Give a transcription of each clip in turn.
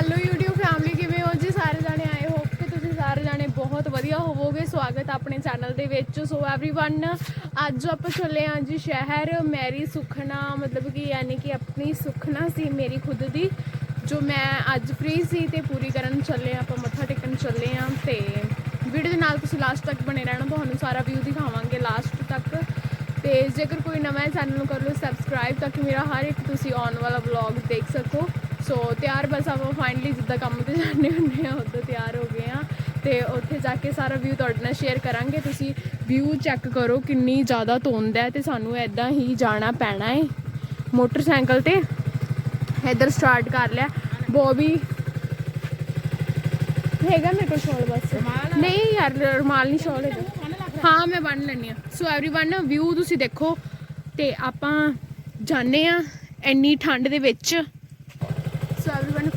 Hello YouTube family ਕਿਵੇਂ ਹੋ ਜੀ ਸਾਰੇ ਜਾਣੇ ਆਏ ਹੋਪ ਕਿ ਤੁਸੀਂ ਸਾਰੇ ਜਾਣੇ ਬਹੁਤ ਵਧੀਆ ਹੋਵੋਗੇ ਸਵਾਗਤ ਹੈ ਆਪਣੇ ਚੈਨਲ ਦੇ ਵਿੱਚ ਸੋ एवरीवन ਅੱਜ ਆਪਾਂ ਚੱਲੇ ਹਾਂ ਜੀ ਸ਼ਹਿਰ ਮੈਰੀ ਸੁਖਨਾ ਮਤਲਬ ਕਿ ਯਾਨੀ ਕਿ ਆਪਣੀ ਸੁਖਨਾ ਸੀ ਮੇਰੀ ਖੁਦ ਦੀ ਜੋ ਮੈਂ ਅੱਜ ਫ੍ਰੀ ਸੀ ਤੇ ਪੂਰੀ ਕਰਨ ਚੱਲੇ ਹਾਂ ਆਪਾਂ ਮੱਥਾ ਟੇਕਣ ਚੱਲੇ ਹਾਂ ਤੇ ਵੀਡੀਓ ਦੇ ਨਾਲ ਤੁਸੀਂ ਲਾਸਟ ਤੱਕ ਬਣੇ ਰਹਿਣਾ ਤੁਹਾਨੂੰ ਸਾਰਾ ਵਿਊ ਦਿਖਾਵਾਂਗੇ ਲਾਸਟ ਤੱਕ ਤੇ ਜੇਕਰ ਕੋਈ ਨਵਾਂ ਹੈ ਚੈਨਲ ਨੂੰ ਕਰ ਲਓ ਸਬਸਕ੍ਰਾਈਬ ਤਾਂ ਕਿ ਮੇਰਾ ਹਰ ਇੱਕ ਤੁਸੀਂ ਆਉਣ ਵਾਲਾ ਵਲੌਗ ਦੇਖ ਸਕੋ ਸੋ ਤਿਆਰ ਬਸ ਆਪਾਂ ਫਾਈਨਲੀ ਜਿੱਦਾਂ ਕੰਮ ਤੇ ਜਾਂਦੇ ਹੁੰਦੇ ਆ ਉਦੋਂ ਤਿਆਰ ਹੋ ਗਏ ਆ ਤੇ ਉੱਥੇ ਜਾ ਕੇ ਸਾਰਾ ਵਿਊ ਤੁਹਾਡੇ ਨਾਲ ਸ਼ੇਅਰ ਕਰਾਂਗੇ ਤੁਸੀਂ ਵਿਊ ਚੈੱਕ ਕਰੋ ਕਿੰਨੀ ਜ਼ਿਆਦਾ ਧੁੰਦ ਹੈ ਤੇ ਸਾਨੂੰ ਐਦਾਂ ਹੀ ਜਾਣਾ ਪੈਣਾ ਹੈ ਮੋਟਰਸਾਈਕਲ ਤੇ ਇੱਧਰ ਸਟਾਰਟ ਕਰ ਲਿਆ ਬੋਬੀ ਹੈਗਾ ਮੇਰੇ ਕੋਲ ਸ਼ਾਲ ਬਸ ਨਹੀਂ ਯਾਰ ਰੁਮਾਲ ਨਹੀਂ ਸ਼ਾਲ ਹੈਗਾ ਹਾਂ ਮੈਂ ਬੰਨ ਲੈਣੀ ਆ ਸੋ एवरीवन ਵਿਊ ਤੁਸੀਂ ਦੇਖੋ ਤੇ ਆਪਾਂ ਜਾਣੇ ਆ ਇੰਨੀ ਠੰਡ ਦੇ ਵਿੱਚ ਸੋ एवरीवन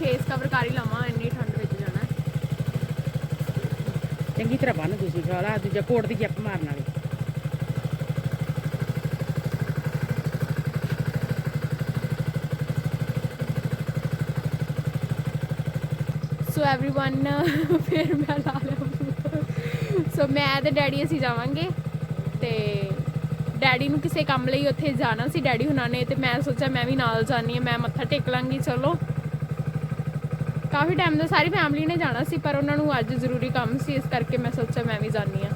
ਫੇਸ ਕਵਰ ਕਰ ਹੀ ਲਵਾਂ ਇੰਨੀ ਠੰਡ ਵਿੱਚ ਜਾਣਾ ਹੈ। ਚੰਗੀ ਤਰ੍ਹਾਂ ਬੰਨ ਤੁਸੀਂ ਸਾਲਾ ਦੂਜਾ ਕੋਟ ਦੀ ਜੱਪ ਮਾਰਨ ਵਾਲੀ ਸੋ एवरीवन ਫਿਰ ਮੈਂ ਲਾ ਲਿਆ ਸੋ ਮੈਂ ਤੇ ਡੈਡੀ ਅਸੀਂ ਜਾਵਾਂਗੇ ਤੇ ਡੈਡੀ ਨੂੰ ਕਿਸੇ ਕੰਮ ਲਈ ਉੱਥੇ ਜਾਣਾ ਸੀ ਡੈਡੀ ਹੁਣਾਂ ਨੇ ਤੇ ਮੈਂ ਸੋਚਿਆ ਮੈਂ ਵੀ ਨਾਲ ਜਾਣੀ ਹੈ ਮੈਂ ਮੱਥਾ ਟੇਕ ਲਾਂਗੀ ਚਲੋ ਕਾਫੀ ਟਾਈਮ ਤੋਂ ਸਾਰੀ ਫੈਮਿਲੀ ਨੇ ਜਾਣਾ ਸੀ, ਪਰ ਉਹਨਾਂ ਨੂੰ ਅੱਜ ਜ਼ਰੂਰੀ ਕੰਮ ਸੀ, ਇਸ ਕਰਕੇ ਮੈਂ ਸੋਚਿਆ ਮੈਂ ਵੀ ਜਾਣੀ ਆ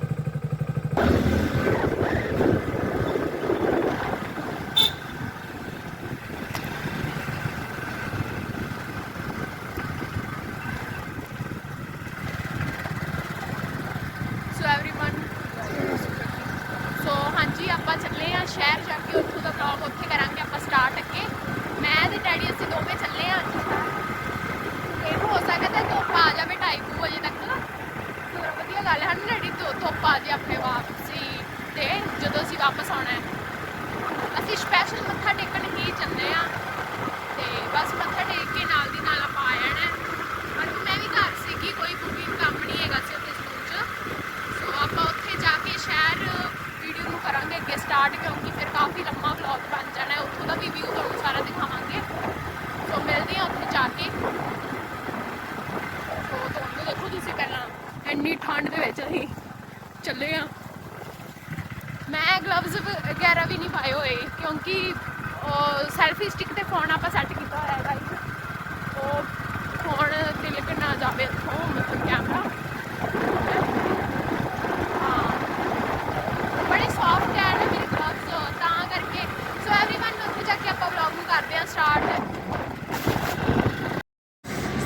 ਸ਼ਹਿਰ ਜਾ ਕੇ, ਉੱਥੋਂ ਦਾ ਵਲੌਗ ਉੱਥੇ ਕਰਾਂਗੇ ਆਪਾਂ ਸਟਾਰਟ ਅੱਗੇ। ਮੈਂ ਤੇ ਡੈਡੀ ਅਸੀਂ ਦੋਵੇਂ ਚੱਲੇ ਮੈਂ ਗਲਵਜ਼ ਵਗੈਰਾ ਵੀ ਨਹੀਂ ਪਾਏ ਹੋਏ ਕਿਉਂਕਿ ਉਹ ਸੈਲਫੀ ਸਟਿਕ ਤੇ ਫੋਨ ਆਪਾਂ ਸੈੱਟ ਕੀਤਾ ਹੋਇਆ ਹੈ ਗਾਈਸ ਉਹ ਫੋਨ ਤਿਲਕ ਨਾ ਜਾਵੇ ਉੱਥੋਂ ਮਤਲਬ ਕੈਮਰਾ ਹਾਂ ਬੜੇ ਸੌਫਟ ਹੈ ਨਾ ਮੇਰੇ ਗਲਵਜ਼ ਤਾਂ ਕਰਕੇ ਸੋ एवरीवन ਉੱਥੇ ਜਾ ਕੇ ਆਪਾਂ ਵਲੌਗ ਨੂੰ ਕਰਦੇ ਹਾਂ ਸਟਾਰਟ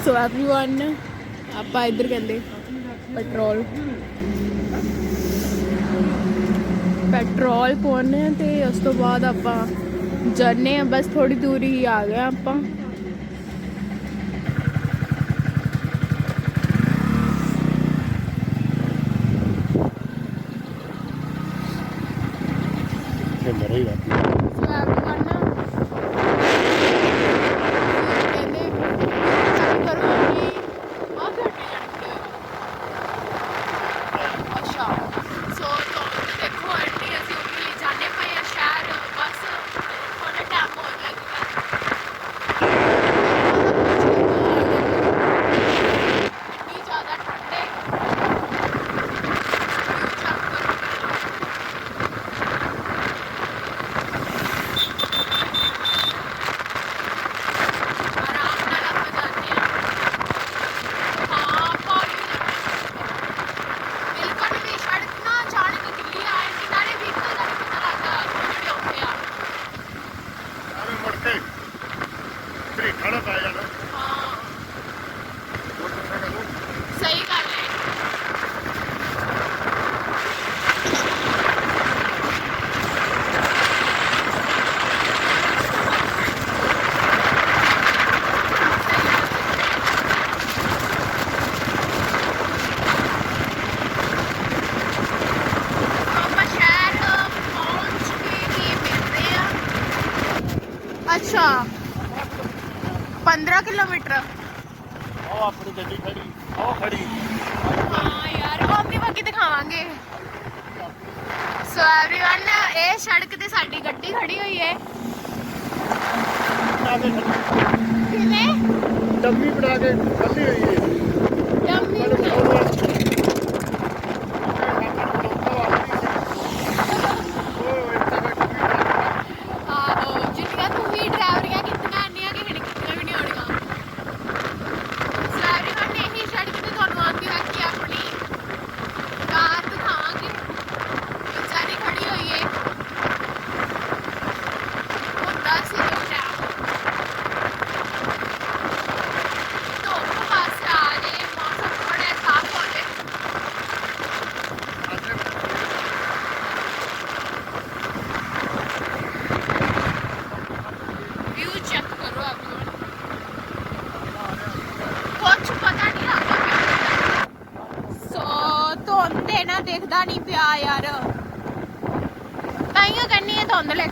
ਸੋ एवरीवन ਆਪਾਂ ਇੱਧਰ ਕਹਿੰਦੇ ਪੈਟਰੋਲ ਪੈਟਰੋਲ ਪਾਉਣੇ ਤੇ ਉਸ ਤੋਂ ਬਾਅਦ ਆਪਾਂ ਜਾਣੇ ਆ ਬਸ ਥੋੜੀ ਦੂਰ ਹੀ ਆ ਗਏ ਆਪਾਂ। che ਅੱਛਾ 15 ਕਿਲੋਮੀਟਰ ਉਹ ਆਪਣੀ ਗੱਡੀ ਖੜੀ ਉਹ ਖੜੀ ਹਾਂ ਯਾਰ ਉਹ ਆਪਣੀ ਬਾਕੀ ਦਿਖਾਵਾਂਗੇ ਸੋ एवरीवन ਇਹ ਸੜਕ ਤੇ ਸਾਡੀ ਗੱਡੀ ਖੜੀ ਹੋਈ ਹੈ ਨਾ ਦੇ ਖੜੀ ਕਿਵੇਂ ਡੰਮੀ ਬਣਾ ਕੇ ਕੱਢੀ ਹੋਈ ਹੈ ਹੈ ਧੁੰਦ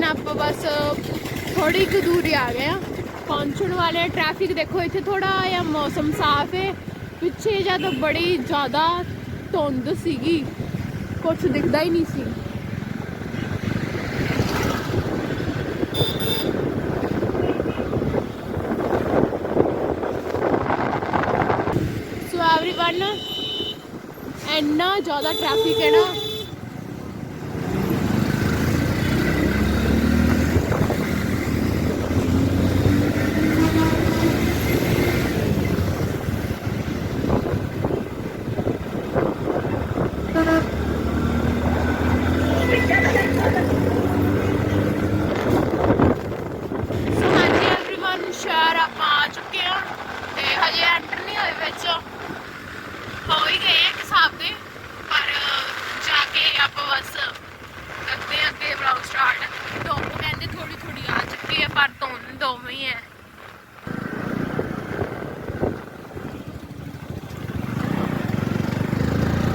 ਹਾਂਜੀ एवरीवन ਆਪਾਂ ਬਸ ਥੋੜੀ ਕੁ ਦੂਰੀ ਆ ਗਏ ਆ ਪਹੁੰਚਣ ਵਾਲੇ ਟ੍ਰੈਫਿਕ ਦੇਖੋ ਇੱਥੇ ਥੋੜਾ ਜਿਹਾ ਮੌਸਮ ਸਾਫ਼ ਹੈ ਪਿੱਛੇ ਜਦ ਬੜੀ ਜ਼ਿਆਦਾ ਧੁੰਦ ਸੀਗੀ ਕੁਝ ਦਿਖਦਾ ਹੀ ਨਹੀਂ ਸੀ ਸੋ एवरीवन ਇੰਨਾ ਜ਼ਿਆਦਾ ਟ੍ਰੈਫਿਕ ਹੈ ਨਾ ਹਿਸਾਬ ਦੇ। ਪਰ ਜਾ ਕੇ ਆਪਾਂ ਬਸ ਕਰਦੇ ਹਾਂ ਅੱਗੇ ਵਲੌਗ ਸਟਾਰਟ ਧੁੱਪ ਕਹਿੰਦੇ ਥੋੜੀ ਥੋੜੀ ਆ ਚੁੱਕੀ ਹੈ ਪਰ ਧੁੰਦ ਦੋਵੇਂ ਹੀ ਹੈ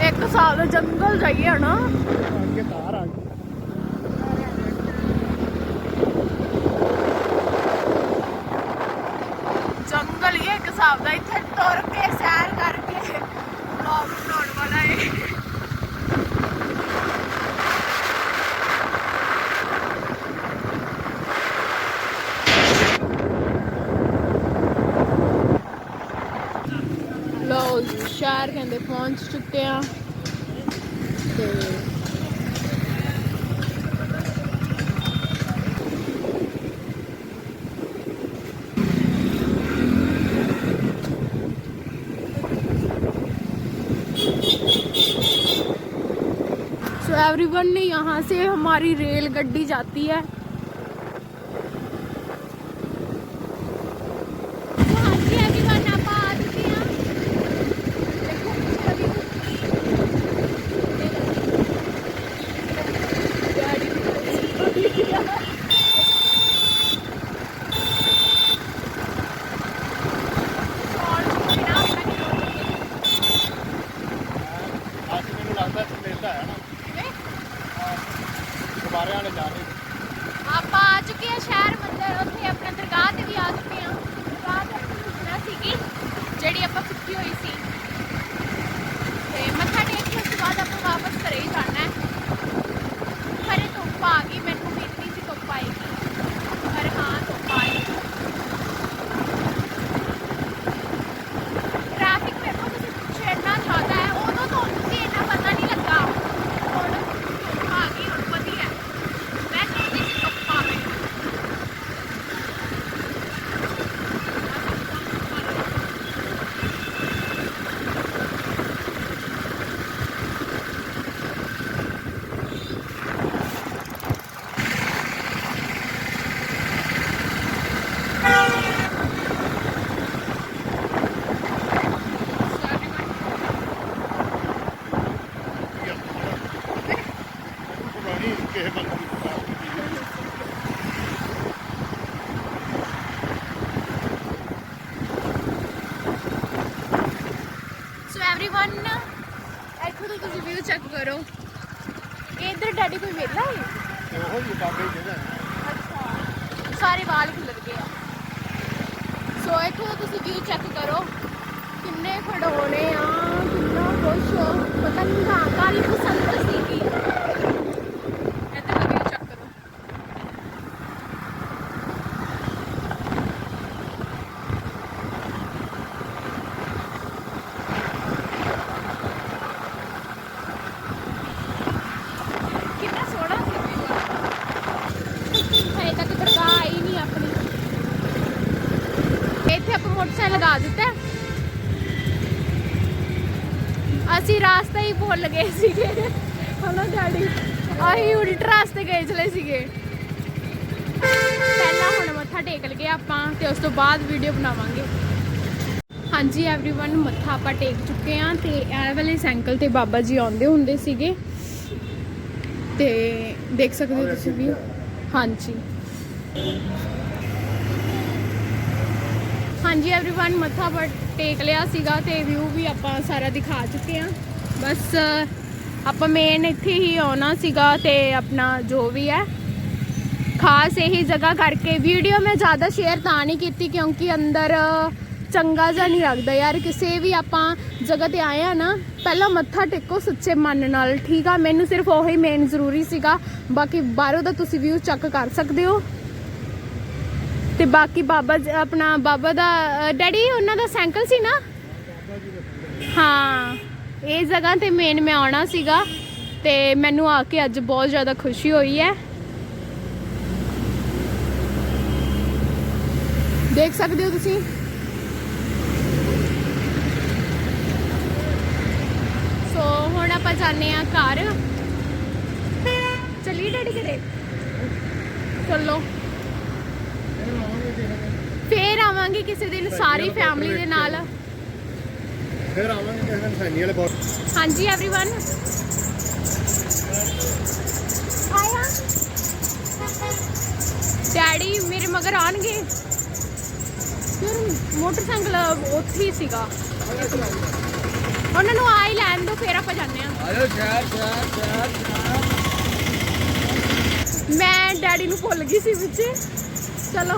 ਇੱਕ ਦਾ ਜੰਗਲ ਜਾਈਏ ਹਨਾ। ਅੱਗੇ ਆ ਜੰਗਲ ਹੈ ਇੱਕ ਹਿਸਾਬ ਦਾ ਇੱਥੇ ਤੁਰ ਕੇ ਸੈਰ ਕਰਕੇ। ਵਲੌਗ ਬਣਾਉਣ ਵਾਲਾ ਹੈ ਲੋ ਸ਼ਹਿਰ ਕਹਿੰਦੇ सो एवरीवन ने यहाँ से हमारी रेल गड्डी जाती है ਸੋ एवरीवन ਇੱਥੋਂ ਚੈੱਕ ਕਰੋ। ਇਹ ਡੈਡੀ ਕੋਈ ਵੇਲਾ ਹੈ? ਅੱਛਾ। ਸਾਰੇ ਵਾਲ ਖੁੱਲਰ ਗਏ ਆ। ਸੋ ਇੱਥੋਂ ਤੋਂ ਤੁਸੀਂ ਵੀਊ ਚੈੱਕ ਕਰੋ ਕਿੰਨੇ ਖੜੋਣੇ ਆ ਕਿੰਨਾ ਕੁਛ ਪਤਾ ਨਹੀਂ ਹਾਂ ਕਾਲੀ ਪਸੰਦ ਸੀਗੀ। ਅਸੀਂ ਰਾਸਤਾ ਹੀ ਭੁੱਲ ਗਏ ਸੀਗੇ ਹਨਾ ਡੈਡੀ ਅਸੀਂ ਉਲਟ ਰਾਸਤੇ ਗਏ ਚਲੇ ਸੀਗੇ ਪਹਿਲਾਂ ਹੁਣ ਮੱਥਾ ਟੇਕ ਲਗੇ ਆਪਾਂ ਤੇ ਉਸ ਤੋਂ ਬਾਅਦ ਵੀਡੀਓ ਬਣਾਵਾਂਗੇ ਹਾਂਜੀ एवरीवन ਮੱਥਾ ਆਪਾਂ ਟੇਕ ਚੁੱਕੇ ਆ ਤੇ ਇਹ ਵਾਲੇ ਸਾਈਕਲ ਤੇ ਬਾਬਾ ਜੀ ਆਉਂਦੇ ਹੁੰਦੇ ਸੀਗੇ ਤੇ ਦੇਖ ਸਕਦੇ ਹੋ ਤੁਸੀਂ ਵੀ ਹਾਂਜੀ ਹਾਂਜੀ एवरीवन ਮੱਥਾ ਪਰ ਟੇਕ ਲਿਆ ਸੀਗਾ ਤੇ ਵਿਊ ਵੀ ਆਪਾਂ ਸਾਰਾ ਦਿਖਾ ਚੁੱਕੇ ਆ ਬਸ ਆਪਾਂ ਮੇਨ ਇੱਥੇ ਹੀ ਆਉਣਾ ਸੀਗਾ ਤੇ ਆਪਣਾ ਜੋ ਵੀ ਹੈ ਖਾਸ ਇਹੀ ਜਗ੍ਹਾ ਕਰਕੇ ਵੀਡੀਓ ਮੈਂ ਜ਼ਿਆਦਾ ਸ਼ੇਅਰ ਤਾਂ ਨਹੀਂ ਕੀਤੀ ਕਿਉਂਕਿ ਅੰਦਰ ਚੰਗਾ ਜਿਹਾ ਨਹੀਂ ਲੱਗਦਾ ਯਾਰ ਕਿਸੇ ਵੀ ਆਪਾਂ ਜਗ੍ਹਾ ਤੇ ਆਏ ਆ ਨਾ ਪਹਿਲਾਂ ਮੱਥਾ ਟੇਕੋ ਸੱਚੇ ਮਨ ਨਾਲ ਠੀਕ ਆ ਮੈਨੂੰ ਸਿਰਫ ਉਹੀ ਮੇਨ ਜ਼ਰੂਰੀ ਸੀਗਾ ਬਾਕੀ ਬਾਹਰੋਂ ਦਾ ਤੁਸੀਂ ਵਿਊ ਚੈੱਕ ਕਰ ਸਕਦੇ ਹੋ ਤੇ ਬਾਕੀ ਬਾਬਾ ਜੀ- ਆਪਣਾ ਬਾਬਾ ਦਾ ਅ, ਡੈਡੀ ਉਹਨਾਂ ਦਾ ਸਾਈਕਲ ਸੀ ਨਾ? ਹਾਂ ਇਹ ਜਗ੍ਹਾ ਤੇ ਮੇਨ ਮੈਂ ਆਉਣਾ ਸੀਗਾ ਤੇ ਮੈਨੂੰ ਆ ਕੇ ਅੱਜ ਬਹੁਤ ਜ਼ਿਆਦਾ ਖੁਸ਼ੀ ਹੋਈ ਹੈ। ਦੇਖ ਸਕਦੇ ਹੋ ਤੁਸੀਂ? ਸੋ ਹੁਣ ਆਪਾਂ ਜਾਂਦੇ ਆ ਘਰ। ਚੱਲੀ ਡੈਡੀ ਕਰੇ ਚੱਲੋ। ਫੇਰ ਆਵਾਂਗੇ ਕਿਸੇ ਦਿਨ ਸਾਰੀ ਫੈਮਿਲੀ ਦੇ ਨਾਲ ਫਿਰ ਆਵਾਂਗੇ ਕਿਸੇ ਦਿਨ ਸੈਨੀ ਵਾਲੇ ਬਹੁਤ ਹਾਂਜੀ एवरीवन ਆਇਆ ਡੈਡੀ ਮੇਰੇ ਮਗਰ ਆਣਗੇ ਫਿਰ ਮੋਟਰਸਾਈਕਲ ਉੱਥੇ ਹੀ ਸੀਗਾ ਉਹਨਾਂ ਨੂੰ ਆ ਹੀ ਲੈਣ ਦੋ ਫਿਰ ਆਪਾਂ ਜਾਂਦੇ ਆ ਆਇਓ ਸ਼ਹਿਰ ਸ਼ਹਿਰ ਸ਼ਹਿਰ ਮੈਂ ਡੈਡੀ ਨੂੰ ਭੁੱਲ ਗਈ ਸੀ ਵਿੱਚ ਚਲੋ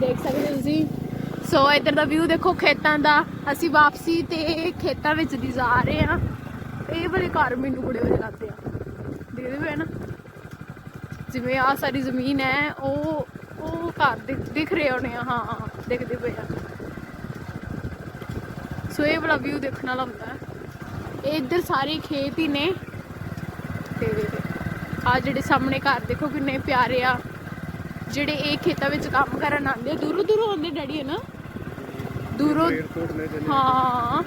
ਦੇਖ ਸਕਦੇ ਹੋ ਤੁਸੀਂ। ਸੋ ਇੱਧਰ ਦਾ ਵਿਊ ਦੇਖੋ ਖੇਤਾਂ ਦਾ। ਅਸੀਂ ਵਾਪਸੀ ਤੇ ਖੇਤਾਂ ਵਿੱਚ ਦੀ ਜਾ ਰਹੇ ਆ ਇਹ ਵਾਲੇ ਘਰ ਮੈਨੂੰ ਬੜੇ ਵਧੀਆ ਲੱਗਦੇ ਆ। ਦੇਖਦੇ ਪਏ ਨਾ। ਜਿਵੇਂ ਆ ਸਾਰੀ ਜ਼ਮੀਨ ਹੈ, ਉਹ ਉਹ ਘਰ ਦਿਖ- ਦਿਖ ਰਹੇ ਹੋਣੇ ਆ। ਹਾਂ ਦੇਖਦੇ ਪਏ ਆ। ਸੋ ਇਹ ਵਾਲਾ ਵਿਊ ਦੇਖਣ ਵਾਲਾ ਹੁੰਦਾ ਹੈ। ਇਹ ਇੱਧਰ ਸਾਰੇ ਖੇਤ ਹੀ ਨੇ। ਤੇ ਆ ਜਿਹੜੇ ਸਾਹਮਣੇ ਘਰ ਦੇਖੋ ਕਿੰਨੇ ਪਿਆਰੇ ਆ। ਜਿਹੜੇ ਇਹ ਖੇਤਾਂ ਵਿੱਚ ਕੰਮ ਕਰਨ ਆਉਂਦੇ ਆ, ਦੂਰੋਂ ਦੂਰੋਂ ਆਉਂਦੇ ਡੈਡੀ, ਹੈ ਨਾ? ਦੂਰੋਂ, ਹਾਂ।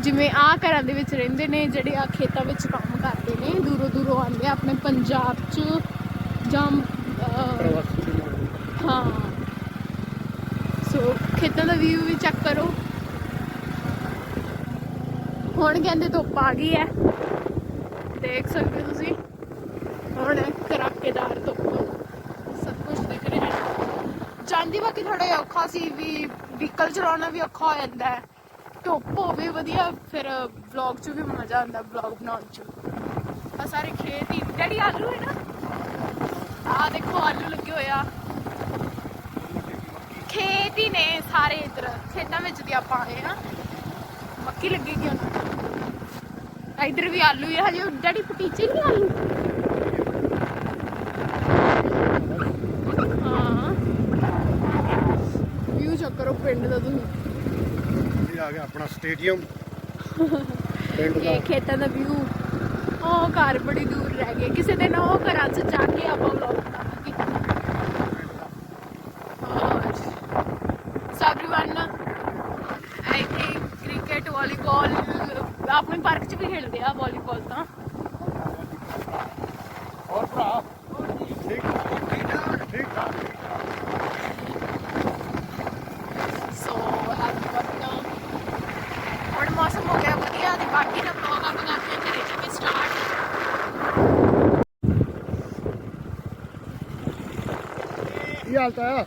ਜਿਵੇਂ ਆ ਘਰਾਂ ਦੇ ਵਿੱਚ ਰਹਿੰਦੇ ਨੇ, ਜਿਹੜੇ ਆ ਖੇਤਾਂ ਵਿੱਚ ਕੰਮ ਕਰਦੇ ਨੇ, ਦੂਰੋਂ ਦੂਰੋਂ ਆਉਂਦੇ ਆ, ਆਪਣੇ ਪੰਜਾਬ 'ਚ ਜਾਂ ਹਾਂ। ਸੋ ਖੇਤਾਂ ਦਾ ਵਿਊ ਵੀ ਚੈੱਕ ਕਰੋ। ਹੁਣ ਕਹਿੰਦੇ ਧੁੱਪ ਆ ਗਈ ਹੈ। ਦੇਖ ਸਕਦੇ ਹੋ ਤੁਸੀਂ। ਹੁਣ ਕਰਾਕੇਦਾਰ ਧੁੱਪ ਸਭ ਕੁਝ ਦਿਖ ਰਿਹਾ ਹੈ ਜਾਂਦੀ ਬਾਕੀ ਥੋੜਾ ਜਿਹਾ ਔਖਾ ਸੀ ਵੀ ਵਹੀਕਲ ਚਲਾਉਣਾ ਵੀ ਔਖਾ ਹੋ ਜਾਂਦਾ ਹੈ। ਧੁੱਪ ਹੋਵੇ ਵਧੀਆ, ਫਿਰ ਵਲੌਗ 'ਚ ਵੀ ਮਜ਼ਾ ਆਉਂਦਾ ਵਲੌਗ ਬਣਾਉਣ 'ਚ। ਆ ਸਾਰੇ ਖੇਤ ਹੀ। ਡੈਡੀ, ਆਲੂ ਹੈ ਨਾ? ਆ ਦੇਖੋ, ਆਲੂ ਲੱਗੇ ਹੋਇਆ ਖੇਤ ਹੀ ਨੇ ਸਾਰੇ ਇਧਰ। ਖੇਤਾਂ ਵਿੱਚ ਦੀ ਆਪਾਂ ਆਏ ਆ ਮੱਕੀ ਲੱਗੇਗੀ ਉਹਨਾਂ ਇਧਰ ਵੀ ਆਲੂ ਹੀ ਹਜੇ ਡੈਡੀ ਪਟੀਚੇ ਨਹੀਂ ਆਲੂ ਹਾਂ ਵਿਊ ਚੈੱਕ ਕਰੋ ਪਿੰਡ ਦਾ ਤੁਸੀਂ? ਇਹ ਆ ਗਿਆ ਆਪਣਾ ਸਟੇਡੀਅਮ। ਪਿੰਡ ਦਾ। ਇਹ ਖੇਤਾਂ ਦਾ ਵਿਊ ਉਹ ਘਰ ਬੜੀ ਦੂਰ ਰਹਿ ਗਏ। ਕਿਸੇ ਦਿਨ ਉਹ ਘਰਾਂ 'ਚ ਜਾ ਕੇ ਆਪਾਂ ਵਲੌਗ ਬਣਾਵਾਂਗੇ। ਸਾਬਰੀਵਾਨ ਕ੍ਰਿਕਟ ਵਾਲੀਬਾਲ ਆਪਣੇ ਪਾਰਕ 'ਚ ਵੀ ਖੇਡਦੇ ਆ ਵਾਲੀਬਾਲ ਤਾਂ। ਕੀ ਹਾਲ ਤਾ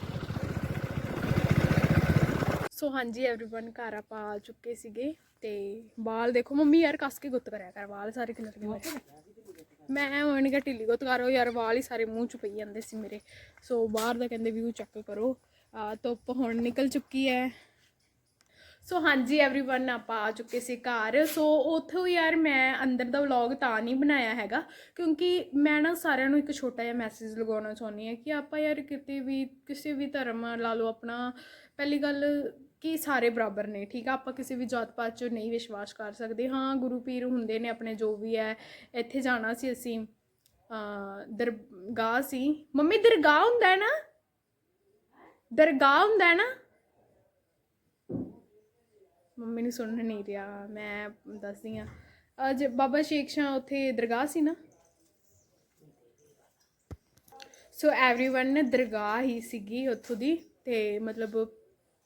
ਸੋ ਹਾਂਜੀ एवरीवन ਘਰ ਆਪਾਂ ਆ ਚੁੱਕੇ ਸੀਗੇ ਤੇ ਵਾਲ ਦੇਖੋ ਮੰਮੀ ਯਾਰ ਕੱਸ ਕੇ ਗੁੱਤ ਕਰਿਆ ਕਰ ਵਾਲ ਸਾਰੇ ਖਿਲਰ ਗਏ ਮੇਰੇ ਮੈਂ ਉਹਨੇ ਕਿਹਾ ਢਿੱਲੀ ਗੁੱਤ ਕਰੋ ਯਾਰ ਵਾਲ ਹੀ ਸਾਰੇ ਮੂੰਹ ਚ ਪਈ ਜਾਂਦੇ ਸੀ ਮੇਰੇ ਸੋ ਬਾਹਰ ਦਾ ਕਹਿੰਦੇ ਵਿਊ ਚੈੱਕ ਕਰੋ ਆ ਧੁੱਪ ਹੁਣ ਨਿਕਲ ਚੁੱਕੀ ਹੈ ਸੋ ਹਾਂਜੀ एवरीवन ਆਪਾਂ ਆ ਚੁੱਕੇ ਸੀ ਘਰ ਸੋ ਉੱਥੋਂ ਯਾਰ ਮੈਂ ਅੰਦਰ ਦਾ ਵਲੌਗ ਤਾਂ ਨਹੀਂ ਬਣਾਇਆ ਹੈਗਾ ਕਿਉਂਕਿ ਮੈਂ ਨਾ ਸਾਰਿਆਂ ਨੂੰ ਇੱਕ ਛੋਟਾ ਜਿਹਾ ਮੈਸੇਜ ਲਗਾਉਣਾ ਚਾਹੁੰਦੀ ਹਾਂ ਕਿ ਆਪਾਂ ਯਾਰ ਕਿਤੇ ਵੀ ਕਿਸੇ ਵੀ ਧਰਮ ਲਾ ਲਓ ਆਪਣਾ ਪਹਿਲੀ ਗੱਲ ਕਿ ਸਾਰੇ ਬਰਾਬਰ ਨੇ ਠੀਕ ਆ ਆਪਾਂ ਕਿਸੇ ਵੀ ਜਾਤ ਪਾਤ 'ਚ ਨਹੀਂ ਵਿਸ਼ਵਾਸ ਕਰ ਸਕਦੇ ਹਾਂ ਗੁਰੂ ਪੀਰ ਹੁੰਦੇ ਨੇ ਆਪਣੇ ਜੋ ਵੀ ਹੈ ਇੱਥੇ ਜਾਣਾ ਸੀ ਅਸੀਂ ਅ ਦਰਗਾਹ ਸੀ ਮੰਮੀ ਦਰਗਾਹ ਹੁੰਦਾ ਹੈ ਨਾ ਦਰਗਾਹ ਹੁੰਦਾ ਹੈ ਨਾ ਮੰਮੀ ਨੂੰ ਸੁਣ ਨਹੀਂ ਰਿਹਾ ਮੈਂ ਦੱਸਦੀ ਆ ਅੱਜ ਬਾਬਾ ਸ਼ੇਖ ਸ਼ਾਹ ਉੱਥੇ ਦਰਗਾਹ ਸੀ ਨਾ ਸੋ एवरीवन ਦਰਗਾਹ ਹੀ ਸੀਗੀ ਉੱਥੋਂ ਦੀ ਤੇ ਮਤਲਬ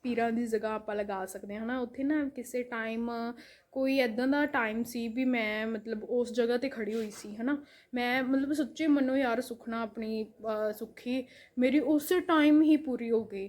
ਪੀਰਾਂ ਦੀ ਜਗ੍ਹਾ ਆਪਾਂ ਲਗਾ ਸਕਦੇ ਹਾਂ ਹਨਾ ਉੱਥੇ ਨਾ ਕਿਸੇ ਟਾਈਮ ਕੋਈ ਐਦਾਂ ਦਾ ਟਾਈਮ ਸੀ ਵੀ ਮੈਂ ਮਤਲਬ ਉਸ ਜਗ੍ਹਾ ਤੇ ਖੜੀ ਹੋਈ ਸੀ ਹਨਾ ਮੈਂ ਮਤਲਬ ਸੱਚੇ ਮਨੋਂ ਯਾਰ ਸੁਖਣਾ ਆਪਣੀ ਅਹ, ਸੁੱਖੀ ਮੇਰੀ ਉਸੇ ਟਾਈਮ ਹੀ ਪੂਰੀ ਹੋ ਗਈ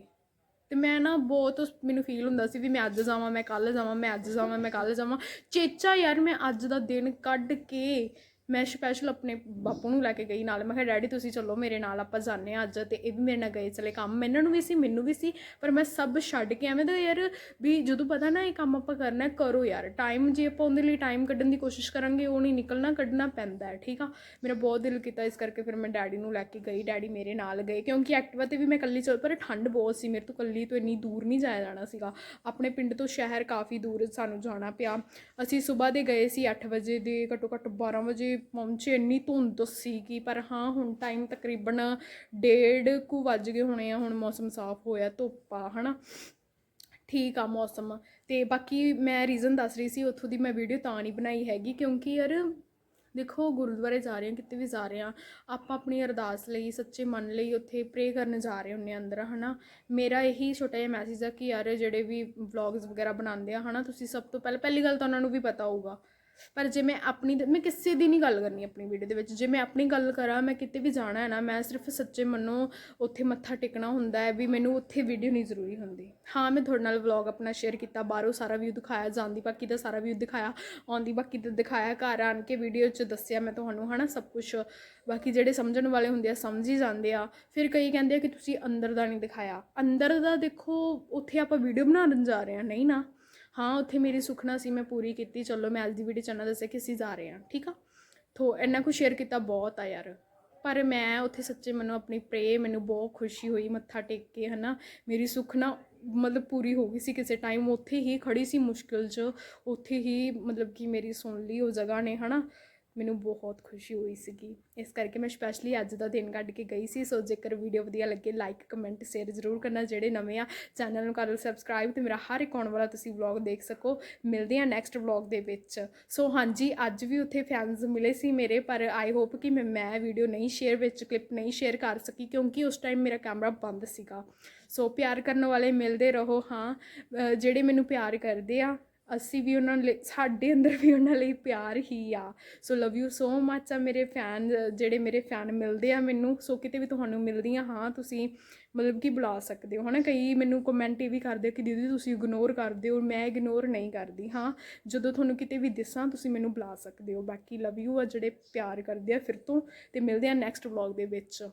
ਤੇ ਮੈਂ ਨਾ ਬਹੁਤ ਉਸ- ਮੈਨੂੰ ਫੀਲ ਹੁੰਦਾ ਸੀ ਵੀ ਮੈਂ ਅੱਜ ਜਾਵਾਂ, ਮੈਂ ਕੱਲ ਜਾਵਾਂ, ਮੈਂ ਅੱਜ ਜਾਵਾਂ, ਮੈਂ ਕੱਲ ਜਾਵਾਂ। ਚੇਚਾ ਯਾਰ ਮੈਂ ਅੱਜ ਦਾ ਦਿਨ ਕੱਢ ਕੇ ਮੈਂ ਸਪੈਸ਼ਲ ਆਪਣੇ ਬਾਪੂ ਨੂੰ ਲੈ ਕੇ ਗਈ ਨਾਲ। ਮੈਂ ਕਿਹਾ, ਡੈਡੀ, ਤੁਸੀਂ ਚੱਲੋ ਮੇਰੇ ਨਾਲ, ਆਪਾਂ ਜਾਂਦੇ ਹਾਂ ਅੱਜ। ਤੇ ਇਹ ਵੀ ਮੇਰੇ ਨਾਲ ਗਏ ਚਲੇ ਕੰਮ। ਇਹਨਾਂ ਨੂੰ ਵੀ ਸੀ, ਮੈਨੂੰ ਵੀ ਸੀ, ਪਰ ਮੈਂ ਸਭ ਛੱਡ ਕੇ ਐਵੇਂ ਤਾਂ ਯਾਰ ਵੀ ਜਦੋਂ ਪਤਾ ਨਾ ਇਹ ਕੰਮ ਆਪਾਂ ਕਰਨਾ ਕਰੋ ਯਾਰ। ਟਾਈਮ ਜੇ ਆਪਾਂ ਉਹਦੇ ਲਈ ਟਾਈਮ ਕੱਢਣ ਦੀ ਕੋਸ਼ਿਸ਼ ਕਰਾਂਗੇ, ਉਹ ਨਹੀਂ ਨਿਕਲਣਾ, ਕੱਢਣਾ ਪੈਂਦਾ ਹੈ, ਠੀਕ ਆ? ਮੇਰਾ ਬਹੁਤ ਦਿਲ ਕੀਤਾ ਇਸ ਕਰਕੇ ਫਿਰ ਮੈਂ ਡੈਡੀ ਨੂੰ ਲੈ ਕੇ ਗਈ, ਡੈਡੀ ਮੇਰੇ ਨਾਲ ਗਏ। ਕਿਉਂਕਿ ਐਕਟਿਵਾ ਤੇ ਵੀ ਮੈਂ ਇਕੱਲੀ ਚੱਲ, ਪਰ ਠੰਡ ਬਹੁਤ ਸੀ, ਮੇਰੇ ਤੋਂ ਇਕੱਲੀ ਤੋਂ ਇੰਨੀ ਦੂਰ ਨਹੀਂ ਜਾਇਆ ਜਾਣਾ ਸੀਗਾ। ਆਪਣੇ ਪਿੰਡ ਤੋਂ ਸ਼ਹਿਰ ਕਾਫੀ ਦੂਰ ਸਾਨੂੰ ਜਾਣਾ ਪਿਆ। ਅਸੀਂ ਸਵੇਰ ਦੇ ਗਏ ਸੀ 8 ਵਜੇ ਦੇ, ਘੱਟੋ ਘੱਟ 12 ਵਜੇ ਪਹੁੰਚੇ, ਇੰਨੀ ਧੁੰਦ ਸੀਗੀ, ਪਰ ਹਾਂ, ਹੁਣ ਟਾਈਮ ਤਕਰੀਬਨ ਡੇਢ ਕੁ ਵੱਜ ਗਏ ਹੋਣੇ ਆ, ਹੁਣ ਮੌਸਮ ਸਾਫ਼ ਹੋਇਆ ਧੁੱਪ ਆ, ਹਨਾ? ਠੀਕ ਆ ਮੌਸਮ। ਤੇ ਬਾਕੀ ਮੈਂ ਰੀਜ਼ਨ ਦੱਸ ਰਹੀ ਸੀ, ਉੱਥੋਂ ਦੀ ਮੈਂ ਵੀਡੀਓ ਤਾਂ ਨਹੀਂ ਬਣਾਈ ਹੈਗੀ, ਕਿਉਂਕਿ ਯਾਰ ਦੇਖੋ, ਗੁਰਦੁਆਰੇ ਜਾ ਰਹੇ ਹਾਂ ਕਿਤੇ ਵੀ ਜਾ ਰਹੇ ਹਾਂ ਆਪਾਂ ਆਪਣੀ ਅਰਦਾਸ ਲਈ, ਸੱਚੇ ਮਨ ਲਈ ਉੱਥੇ ਪ੍ਰੇ ਕਰਨ ਜਾ ਰਹੇ ਹੁੰਨੇ ਆ ਅੰਦਰ, ਹਨਾ? ਮੇਰਾ ਇਹੀ ਛੋਟਾ ਜਿਹਾ ਮੈਸੇਜ ਆ ਕਿ ਯਾਰ ਜਿਹੜੇ ਵੀ ਵਲੌਗਸ ਵਗੈਰਾ ਬਣਾਉਂਦੇ ਆ, ਹਨਾ? ਤੁਸੀਂ ਸਭ ਤੋਂ ਪਹਿਲਾਂ, ਪਹਿਲੀ ਗੱਲ ਤਾਂ ਉਹਨਾਂ ਨੂੰ ਵੀ ਪਤਾ ਹੋਊਗਾ। ਪਰ ਜੇ ਮੈਂ ਆਪਣੀ ਮੈਂ ਕਿਸੇ ਦੀ ਨਹੀਂ ਗੱਲ ਕਰਨੀ ਆਪਣੀ ਵੀਡੀਓ ਦੇ ਵਿੱਚ। ਜੇ ਮੈਂ ਆਪਣੀ ਗੱਲ ਕਰਾਂ, ਮੈਂ ਕਿਤੇ ਵੀ ਜਾਣਾ ਹੈ ਨਾ, ਮੈਂ ਸਿਰਫ ਸੱਚੇ ਮੰਨੋ ਉੱਥੇ ਮੱਥਾ ਟੇਕਣਾ ਹੁੰਦਾ ਹੈ ਵੀ ਮੈਨੂੰ ਉੱਥੇ ਵੀਡੀਓ ਨਹੀਂ ਜ਼ਰੂਰੀ ਹੁੰਦੀ। ਹਾਂ, ਮੈਂ ਤੁਹਾਡੇ ਨਾਲ ਵਲੌਗ ਆਪਣਾ ਸ਼ੇਅਰ ਕੀਤਾ, ਬਾਹਰੋਂ ਸਾਰਾ ਵਿਊ ਦਿਖਾਇਆ, ਜਾਂਦੀ ਬਾਕੀ ਦਾ ਸਾਰਾ ਵਿਊ ਦਿਖਾਇਆ, ਆਉਂਦੀ ਬਾਕੀ ਦਾ ਦਿਖਾਇਆ, ਘਰ ਆਣ ਕੇ ਵੀਡੀਓ 'ਚ ਦੱਸਿਆ ਮੈਂ ਤੁਹਾਨੂੰ, ਹਨਾ, ਸਭ ਕੁਝ ਬਾਕੀ ਜਿਹੜੇ ਸਮਝਣ ਵਾਲੇ ਹੁੰਦੇ ਆ, ਸਮਝ ਹੀ ਜਾਂਦੇ ਆ। ਫਿਰ ਕਈ ਕਹਿੰਦੇ ਆ ਕਿ ਤੁਸੀਂ ਅੰਦਰ ਦਾ ਨਹੀਂ ਦਿਖਾਇਆ। ਅੰਦਰ ਦਾ ਦੇਖੋ, ਉੱਥੇ ਆਪਾਂ ਵੀਡੀਓ ਬਣਾਉਣ ਜਾ ਰਹੇ ਹਾਂ, ਨਹੀਂ ਨਾ? ਹਾਂ, ਉੱਥੇ ਮੇਰੀ ਸੁਖਨਾ ਸੀ, ਮੈਂ ਪੂਰੀ ਕੀਤੀ। ਚਲੋ, ਮੈਂ ਅੱਜ ਦੀ ਵੀਡੀਓ ਚੈਨਲ ਦੱਸਿਆ ਕਿ ਅਸੀਂ ਜਾ ਰਹੇ ਹਾਂ, ਠੀਕ ਆ? ਥੋ, ਇੰਨਾ ਕੁ ਸ਼ੇਅਰ ਕੀਤਾ ਬਹੁਤ ਆ ਯਾਰ। ਪਰ ਮੈਂ ਉੱਥੇ ਸੱਚੇ ਮੈਨੂੰ ਆਪਣੀ ਪ੍ਰੇ ਮੈਨੂੰ ਬਹੁਤ ਖੁਸ਼ੀ ਹੋਈ, ਮੱਥਾ ਟੇਕ ਕੇ, ਹਨਾ? ਮੇਰੀ ਸੁਖਨਾ ਮਤਲਬ ਪੂਰੀ ਹੋ ਗਈ ਸੀ ਕਿਸੇ ਟਾਈਮ ਉੱਥੇ ਹੀ ਖੜੀ ਸੀ ਮੁਸ਼ਕਿਲ 'ਚ। ਉੱਥੇ ਹੀ ਮਤਲਬ ਕਿ ਮੇਰੀ ਸੁਣ ਲਈ ਉਹ ਜਗ੍ਹਾ ਨੇ, ਹਨਾ? ਮੈਨੂੰ ਬਹੁਤ ਖੁਸ਼ੀ ਹੋਈ ਸੀਗੀ। ਇਸ ਕਰਕੇ ਮੈਂ ਸਪੈਸ਼ਲੀ ਅੱਜ ਦਾ ਦਿਨ ਕੱਢ ਕੇ ਗਈ ਸੀ। ਸੋ ਜੇਕਰ ਵੀਡੀਓ ਵਧੀਆ ਲੱਗੇ ਲਾਈਕ ਕਮੈਂਟ ਸ਼ੇਅਰ ਜ਼ਰੂਰ ਕਰਨਾ ਜਿਹੜੇ ਨਵੇਂ ਆ। ਚੈਨਲ ਨੂੰ ਕਰ ਲਓ ਸਬਸਕ੍ਰਾਈਬ ਤੇ ਮੇਰਾ ਹਰ ਇੱਕ ਆਉਣ ਵਾਲਾ ਤੁਸੀਂ ਵਲੌਗ ਦੇਖ ਸਕੋ। ਮਿਲਦੇ ਆ ਨੈਕਸਟ ਵਲੌਗ ਦੇ ਵਿੱਚ। ਸੋ ਹਾਂਜੀ, ਅੱਜ ਵੀ ਉੱਥੇ ਫੈਨਸ ਮਿਲੇ ਸੀ ਮੇਰੇ, ਪਰ ਆਈ ਹੋਪ ਕਿ ਮੈਂ ਮੈਂ ਵੀਡੀਓ ਨਹੀਂ ਸ਼ੇਅਰ ਵਿੱਚ ਕਲਿੱਪ ਨਹੀਂ ਸ਼ੇਅਰ ਕਰ ਸਕੀ, ਕਿਉਂਕਿ ਉਸ ਟਾਈਮ ਮੇਰਾ ਕੈਮਰਾ ਬੰਦ ਸੀਗਾ। ਸੋ ਪਿਆਰ ਕਰਨ ਵਾਲੇ ਮਿਲਦੇ ਰਹੋ, ਹਾਂ। ਜਿਹੜੇ ਮੈਨੂੰ ਪਿਆਰ ਕਰਦੇ ਆ ਅਸੀਂ ਵੀ ਉਹਨਾਂ ਲਈ, ਸਾਡੇ ਅੰਦਰ ਵੀ ਉਹਨਾਂ ਲਈ ਪਿਆਰ ਹੀ ਆ। ਸੋ ਲਵ ਯੂ ਸੋ ਮੱਚ ਆ ਮੇਰੇ ਫੈਨ ਜਿਹੜੇ ਮੇਰੇ ਫੈਨ ਮਿਲਦੇ ਆ ਮੈਨੂੰ। ਸੋ ਕਿਤੇ ਵੀ ਤੁਹਾਨੂੰ ਮਿਲਦੀਆਂ, ਹਾਂ, ਤੁਸੀਂ ਮਤਲਬ ਕਿ ਬੁਲਾ ਸਕਦੇ ਹੋ। ਹਨਾ, ਕਈ ਮੈਨੂੰ ਕਮੈਂਟ ਇਹ ਵੀ ਕਰਦੇ ਕਿ ਦੀਦੀ ਤੁਸੀਂ ਇਗਨੋਰ ਕਰਦੇ ਹੋ, ਮੈਂ ਇਗਨੋਰ ਨਹੀਂ ਕਰਦੀ। ਹਾਂ, ਜਦੋਂ ਤੁਹਾਨੂੰ ਕਿਤੇ ਵੀ ਦਿਸਾਂ, ਤੁਸੀਂ ਮੈਨੂੰ ਬੁਲਾ ਸਕਦੇ ਹੋ। ਬਾਕੀ ਲਵ ਯੂ ਆ ਜਿਹੜੇ ਪਿਆਰ ਕਰਦੇ ਆ, ਫਿਰ ਤੋਂ ਤੇ ਮਿਲਦੇ ਆ ਨੈਕਸਟ ਵਲੌਗ ਦੇ ਵਿੱਚ।